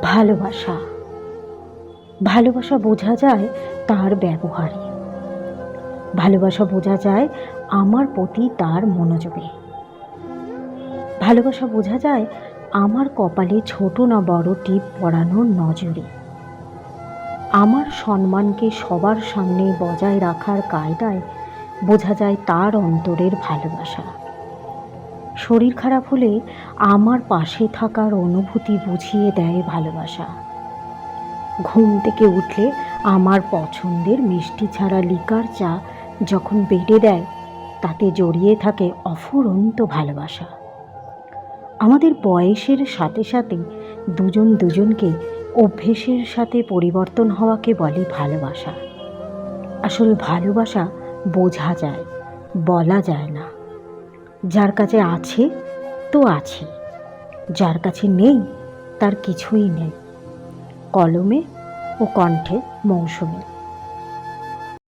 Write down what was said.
ভালোবাসা। ভালোবাসা বোঝা যায় তার ব্যবহারে। ভালোবাসা বোঝা যায় আমার প্রতি তার মনোযোগে। ভালোবাসা বোঝা যায় আমার কপালে ছোট না বড় টিপ পরানোর নজরে। আমার সম্মানকে সবার সামনে বজায় রাখার কায়দায় বোঝা যায় তার অন্তরের ভালোবাসা। শরীর খারাপ হলে আমার পাশে থাকার অনুভূতি বুঝিয়ে দেয় ভালোবাসা। ঘুম থেকে উঠলে আমার পছন্দের মিষ্টি ছাড়া লিকার চা যখন বেড়ে দেয়, তাতে জড়িয়ে থাকে অফুরন্ত ভালোবাসা। আমাদের বয়সের সাথে সাথে দুজন দুজনকে অভ্যেসের সাথে পরিবর্তন হওয়াকে বলে ভালোবাসা। আসলে ভালোবাসা বোঝা যায়, বলা যায় না। যার কাছে আছে, তো আছে। যার কাছে নেই, তার কিছুই নেই। কলমে ও কণ্ঠে মৌসুমী।